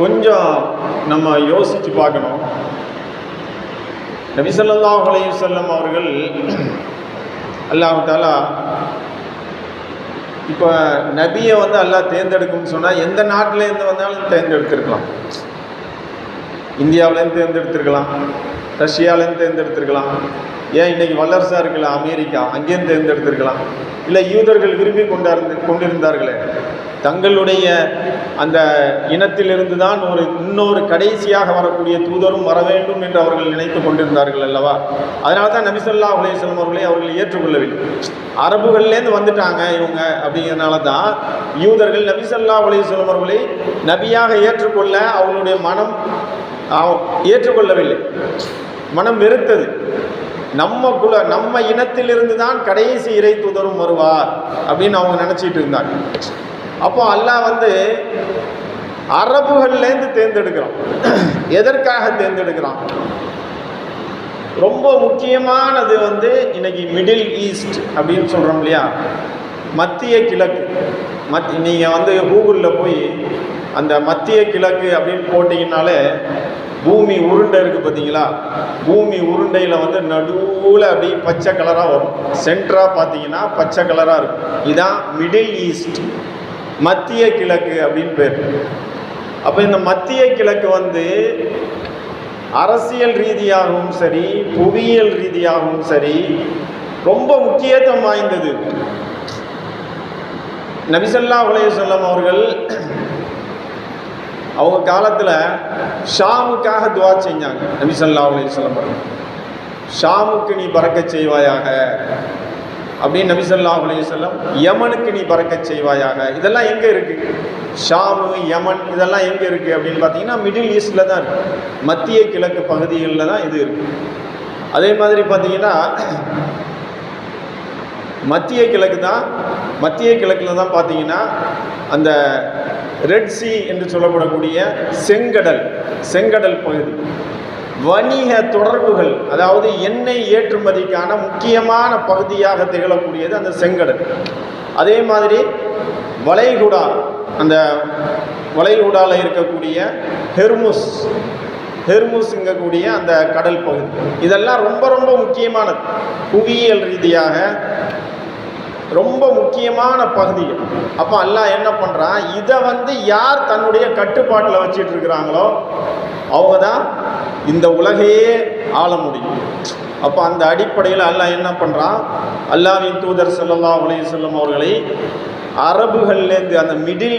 கொஞ்சம் நம்ம யோசித்து பார்க்கணும். நபி ஸல்லல்லாஹு அலைஹி அவர்கள் அல்லாஹ் இப்போ நபியை வந்து அல்லாஹ் தேர்ந்தெடுக்கும்னு சொன்னால் எந்த நாட்டிலேருந்து வந்தாலும் தேர்ந்தெடுத்திருக்கலாம். இந்தியாவிலேருந்து தேர்ந்தெடுத்திருக்கலாம். ரஷ்யாவிலேருந்து தேர்ந்தெடுத்திருக்கலாம். ஏன் இன்னைக்கு வல்லரசாக இருக்கல அமெரிக்கா அங்கேயும் தேர்ந்தெடுத்திருக்கலாம். இல்லை யூதர்கள் விரும்பி கொண்டார்ந்து கொண்டிருந்தார்களே. தங்களுடைய அந்த இனத்திலிருந்து தான் ஒரு இன்னொரு கடைசியாக வரக்கூடிய தூதரும் வர வேண்டும் என்று அவர்கள் நினைத்து கொண்டிருந்தார்கள் அல்லவா? அதனால தான் நபிசல்லா உலேசலம் அவர்களை அவர்கள் ஏற்றுக்கொள்ளவில்லை. அரபுகள்லேருந்து வந்துட்டாங்க இவங்க அப்படிங்கிறதுனால தான் யூதர்கள் நபிசல்லா உலேசலம் அவர்களை நபியாக ஏற்றுக்கொள்ள அவர்களுடைய மனம் ஏற்றுக்கொள்ளவில்லை. மனம் வெறுத்தது. நம்ம குல நம்ம இனத்திலிருந்து தான் கடைசி இறை தூதரும் வருவார் அப்படின்னு அவங்க நினச்சிட்டு இருந்தாங்க. அப்போ அல்லாஹ் வந்து அரபுகள்லேருந்து தேர்ந்தெடுக்கிறான். எதற்காக தேர்ந்தெடுக்கிறான்? ரொம்ப முக்கியமானது வந்து இன்னைக்கு மிடில் ஈஸ்ட் அப்படின்னு சொல்கிறோம் இல்லையா? மத்திய கிழக்கு. மத் நீங்கள் வந்து கூகுளில் போய் அந்த மத்திய கிழக்கு அப்படின்னு போட்டிங்கனாலே பூமி உருண்டை இருக்குது பார்த்தீங்களா? பூமி உருண்டையில் வந்து நடுவில் அப்படி பச்சை கலராக வரும். சென்டராக பார்த்தீங்கன்னா பச்சை கலராக இருக்கும். இதுதான் மிடில் ஈஸ்ட் மத்திய கிழக்கு அப்படின்னு பேர். அப்போ இந்த மத்திய கிழக்கு வந்து அரசியல் ரீதியாகவும் சரி புவியியல் ரீதியாகவும் சரி ரொம்ப முக்கியத்துவம் வாய்ந்தது. நபிசல்லா உலகம் அவர்கள் அவங்க காலத்தில் ஷாமுக்காக துவா செஞ்சாங்க. நபிசல்லா உலகம் அவர்கள். ஷாமுக்கு நீ பறக்கச் செய்வாயாக. அப்படின்னு நபிசல்லா அலையம் யமனுக்கு நீ பறக்கச் செய்வாயாக. இதெல்லாம் எங்கே இருக்குது ஷாமு யமன் இதெல்லாம் எங்கே இருக்குது அப்படின்னு பார்த்தீங்கன்னா மிடில் ஈஸ்டில் தான் இருக்குது மத்திய கிழக்கு பகுதிகளில் தான் இது இருக்குது அதே மாதிரி பார்த்தீங்கன்னா மத்திய கிழக்கு தான் மத்திய கிழக்கில் தான் பார்த்தீங்கன்னா அந்த ரெட் சி என்று சொல்லப்படக்கூடிய செங்கடல் செங்கடல் பகுதி. வணிக தொடர்புகள் அதாவது எண்ணெய் ஏற்றுமதிக்கான முக்கியமான பகுதியாக திகழக்கூடியது அந்த செங்கடல். அதே மாதிரி வளைகுடா அந்த வளைகுடாவில் இருக்கக்கூடிய ஹெர்முஸ் ஹெர்முஸுங்கக்கூடிய அந்த கடல் பகுதி. இதெல்லாம் ரொம்ப ரொம்ப முக்கியமானது. புவியியல் ரீதியாக ரொம்ப முக்கியமான பகுதிகள். அப்போ அல்லாஹ் என்ன பண்ணுறான் இதை வந்து யார் தன்னுடைய கட்டுப்பாட்டில் வச்சிட்டு இருக்கிறாங்களோ அவங்க தான் இந்த உலகையே ஆள முடியும். அப்போ அந்த அடிப்படையில் அல்லாஹ் என்ன பண்ணுறான் அல்லாவின் தூதர் ஸல்லல்லாஹு உலக செல்லும் அவர்களை அரபுகள்லேருந்து அந்த மிடில்